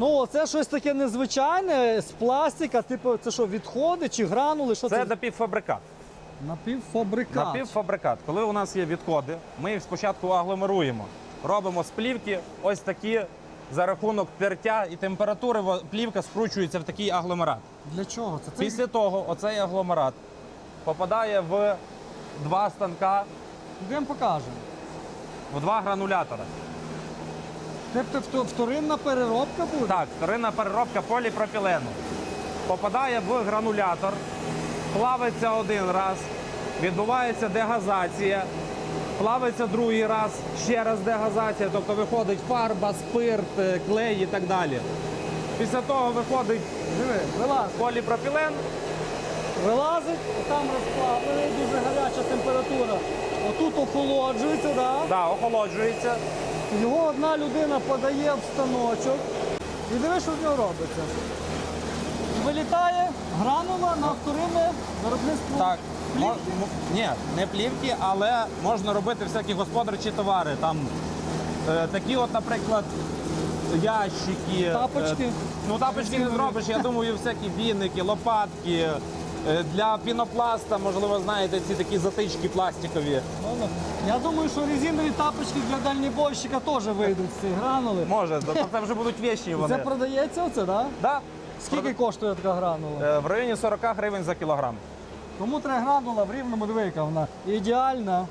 Ну, це щось таке незвичайне з пластика, типу, це що, відходи чи гранули? Що це? Це напівфабрикат. Напівфабрикат. Напівфабрикат. Коли у нас є відходи, ми їх спочатку агломеруємо. Робимо з плівки ось такі за рахунок тертя і температури во- плівка скручується в такий агломерат. Для чого це? це? Після того оцей агломерат попадає в два станка, Йдемо покажемо. в два гранулятора. Тобто вторинна переробка буде? Так, вторинна переробка поліпропілену. Попадає в гранулятор, плавиться один раз, відбувається дегазація, плавиться другий раз, ще раз дегазація, тобто виходить фарба, спирт, е, клей і так далі. Після того виходить Диви, вилазить. поліпропілен, Вилазить, там розплавлений, дуже гаряча температура. Отут охолоджується, да? да, охолоджується. Його одна людина подає в станочок. І диви, що з нього робиться. Вилітає гранула на вторинне виробництво. Так, плівки. м- ні, не плівки, але можна робити всякі господарчі товари. Там е, такі, от, наприклад, ящики. Тапочки. е, ну, тапочки не зробиш, я думаю, всякі віники, лопатки. Е, Для пінопласта, можливо, знаєте, ці такі затички пластикові. Я думаю, що резинові тапочки для дальнібойщика теж вийдуть з цієї гранули. Може, то це вже будуть вещі вони. Це продається оце, так? Да? Да. Скільки коштує така гранула? Е, В районі 40 гривень за кілограм. Кому треба гранула в рівному диви, яка вона ідеальна.